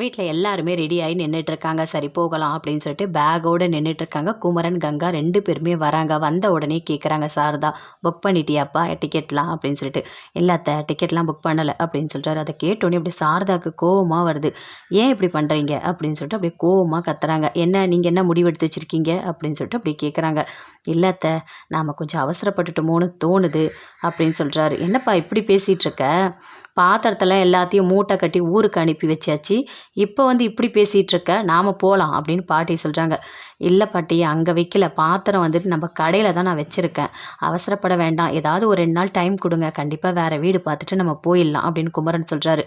வீட்டில் எல்லாருமே ரெடி ஆகி நின்றுட்டு இருக்காங்க சரி போகலாம் அப்படின்னு சொல்லிட்டு பேக்கோடு நின்றுட்டு இருக்காங்க குமரன் கங்கா ரெண்டு பேருமே வராங்க. வந்த உடனே கேட்குறாங்க சாரதா புக் பண்ணிட்டியாப்பா? டிக்கெட்லாம் அப்படின்னு சொல்லிட்டு. இல்லாத்த டிக்கெட்லாம் புக் பண்ணலை. அப்படின்னு சொல்கிறாரு அதை கேட்டோன்னே அப்படி சாரதாவுக்கு கோவமாக வருது. ஏன் இப்படி பண்ணுறீங்க அப்படின்னு சொல்லிட்டு அப்படியே கோவமாக கத்துறாங்க. என்ன நீங்கள் என்ன முடிவெடுத்து வச்சுருக்கீங்க? அப்படின்னு சொல்லிட்டு அப்படி கேட்குறாங்க இல்லாத்த நாம் கொஞ்சம் அவசரப்பட்டுட்டோமோன்னு தோணுது. அப்படின்னு சொல்கிறாரு என்னப்பா இப்படி பேசிகிட்ருக்க பாத்திரத்தெல்லாம் எல்லாத்தையும் மூட்டை கட்டி ஊருக்கு அனுப்பி வச்சாச்சு. இப்போ வந்து இப்படி பேசிகிட்டு இருக்க நாம் போகலாம் அப்படின்னு பாட்டி சொல்கிறாங்க இல்லை பாட்டி அங்கே வைக்கல பாத்திரம் வந்துட்டு நம்ம கடையில் தான் நான் வச்சுருக்கேன். அவசரப்பட வேண்டாம். ஏதாவது ஒரு ரெண்டு நாள் டைம் கொடுங்க. கண்டிப்பாக வேறு வீடு பார்த்துட்டு நம்ம போயிடலாம் அப்படின்னு குமரன் சொல்கிறாரு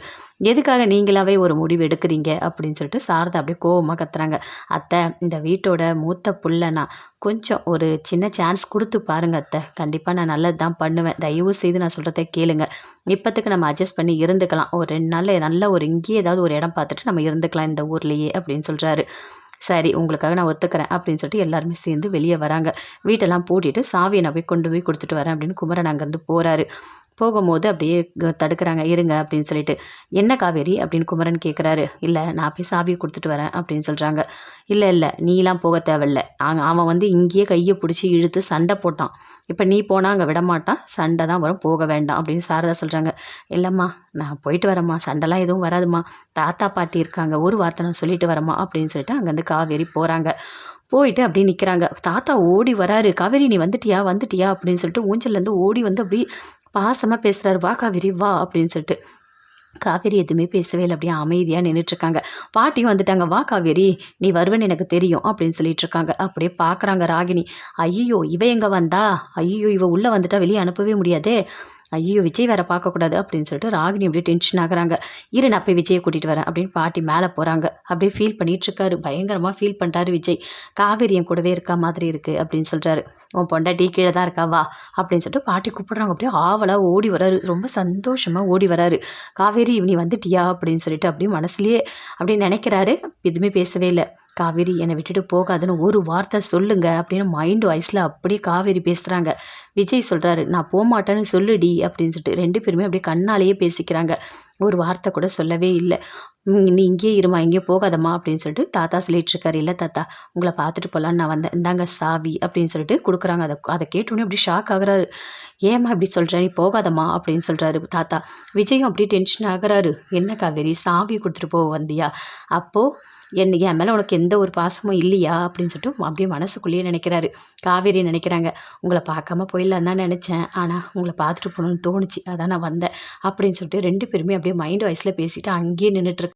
எதுக்காக நீங்களாவே ஒரு முடிவு எடுக்கிறீங்க? அப்படின்னு சொல்லிட்டு சாரதா அப்படியே கோவமாக கத்துறாங்க. அத்தை இந்த வீட்டோட மூத்த புள்ளனா கொஞ்சம் ஒரு சின்ன சான்ஸ் கொடுத்து பாருங்க அத்தை. கண்டிப்பாக நான் நல்லது தான் பண்ணுவேன். தயவு செய்து நான் சொல்கிறத கேளுங்க. இப்போத்துக்கு நம்ம அட்ஜஸ்ட் பண்ணி இருந்துக்கலாம். ஒரு ரெண்டு நாளில் நல்ல ஒரு இங்கேயே ஏதாவது ஒரு இடம் பார்த்துட்டு நம்ம இருந்துக்கலாம் இந்த ஊர்லேயே அப்படின்னு சொல்கிறாரு சரி உங்களுக்காக நான் ஒத்துக்கிறேன் அப்படின்னு சொல்லிட்டு எல்லாருமே சேர்ந்து வெளியே வராங்க. வீட்டெல்லாம் பூட்டிட்டு சாவியை நான் போய் கொண்டு போய் கொடுத்துட்டு வரேன் அப்படின்னு குமரன் அங்கேருந்து போகிறாரு போகும்போது அப்படியே தடுக்கிறாங்க இருங்க அப்படின்னு சொல்லிட்டு. என்ன காவேரி? அப்படின்னு குமரன் கேட்குறாரு இல்லை நான் போய் சாவியை கொடுத்துட்டு வரேன் அப்படின்னு சொல்கிறாங்க இல்லை இல்லை நீலாம் போக தேவையில்ல. அவன் வந்து இங்கேயே கையை பிடிச்சி இழுத்து சண்டை போட்டான். இப்போ நீ போனால் அங்கே விடமாட்டான் சண்டை தான் வரும் போக வேண்டாம் அப்படின்னு சாரதா சொல்கிறாங்க இல்லைம்மா நான் போயிட்டு வரேம்மா சண்டைலாம் எதுவும் வராதுமா தாத்தா பாட்டி இருக்காங்க ஒரு வார்த்தை நான் சொல்லிட்டு வரேம்மா அப்படின்னு சொல்லிட்டு அங்கேருந்து காவேரி போகிறாங்க போயிட்டு அப்படியே நிற்கிறாங்க தாத்தா ஓடி வராரு காவேரி நீ வந்துட்டியா? வந்துட்டியா? அப்படின்னு சொல்லிட்டு ஊஞ்சல்லேருந்து ஓடி வந்து அப்படி பாசமாக பேசுகிறாரு வா காவேரி வா அப்படின்னு சொல்லிட்டு. காவேரி எதுவுமே பேசவே இல்லை. அப்படியே அமைதியாக நின்றுட்டுருக்காங்க பாட்டியும் வந்துட்டாங்க. வா காவேரி நீ வருவேன்னு எனக்கு தெரியும் அப்படின்னு சொல்லிட்டு இருக்காங்க அப்படியே பார்க்குறாங்க ராகினி. ஐயோ இவ எங்கே வந்தா? ஐயோ இவ உள்ளே வந்துட்டா வெளியே அனுப்பவே முடியாதே. ஐயோ விஜய் வேறு பார்க்கக்கூடாது அப்படின்னு சொல்லிட்டு ராகினி அப்படியே டென்ஷன் ஆகுறாங்க. இரு நான் போய் விஜயை கூட்டிகிட்டு வரேன் அப்படின்னு பாட்டி மேலே போகிறாங்க அப்படியே ஃபீல் பண்ணிகிட்ருக்காரு பயங்கரமாக ஃபீல் பண்ணுறாரு விஜய். காவேரி என் கூடவே இருக்கா மாதிரி இருக்குது அப்படின்னு சொல்கிறாரு உன் பொண்டாட்டி கீழே தான் இருக்கா வா அப்படின்னு சொல்லிட்டு பாட்டி கூப்பிட்றாங்க. அப்படியே ஆவலாக ஓடி வராரு. ரொம்ப சந்தோஷமாக ஓடி வராரு. காவேரி நீ வந்துட்டியா அப்படின்னு சொல்லிட்டு அப்படியே மனசுலேயே அப்படியே நினைக்கிறாரு. எதுவுமே பேசவே இல்லை. காவேரி என்னை விட்டுட்டு போகாதுன்னு ஒரு வார்த்தை சொல்லுங்க அப்படின்னு மைண்ட் வாய்ஸில் அப்படியே காவேரி பேசுகிறாங்க விஜய் சொல்கிறாரு நான் போகமாட்டேன்னு சொல்லுடி அப்படின்னு சொல்லிட்டு ரெண்டு பேருமே அப்படியே கண்ணாலேயே பேசிக்கிறாங்க. ஒரு வார்த்தை கூட சொல்லவே இல்லை. நீ இங்கேயே இருமா இங்கேயே போகாதம்மா அப்படின்னு சொல்லிட்டு தாத்தா சொல்லிட்டுருக்காரு இல்லை தாத்தா உங்களை பார்த்துட்டு போகலான்னு நான் வந்தேன். இந்தாங்க சாவி அப்படின்னு சொல்லிட்டு கொடுக்குறாங்க. அதை அதை கேட்டோன்னே அப்படி ஷாக் ஆகுறாரு. ஏம்மா இப்படி சொல்கிற நீ போகாதம்மா அப்படின்னு சொல்கிறாரு தாத்தா. விஜயும் அப்படி டென்ஷன் ஆகிறாரு. என்ன காவேரி சாவி கொடுத்துட்டு போக வந்தியா? அப்போது என்ன என் மேலே உனக்கு எந்த ஒரு பாசமும் இல்லையா? அப்படின்னு சொல்லிட்டு அப்படியே மனசுக்குள்ளேயே நினைக்கிறாரு. காவேரி நினைக்கிறாங்க உங்களை பார்க்காம போயிடலாம் தான் நினச்சேன். ஆனால் உங்களை பார்த்துட்டு போகணுன்னு தோணுச்சு. அதான் நான் வந்தேன். அப்படின்னு சொல்லிட்டு ரெண்டு பேருமே அப்படியே மைண்ட் வாய்ஸில் பேசிட்டு அங்கேயே நின்றுட்டுருக்கு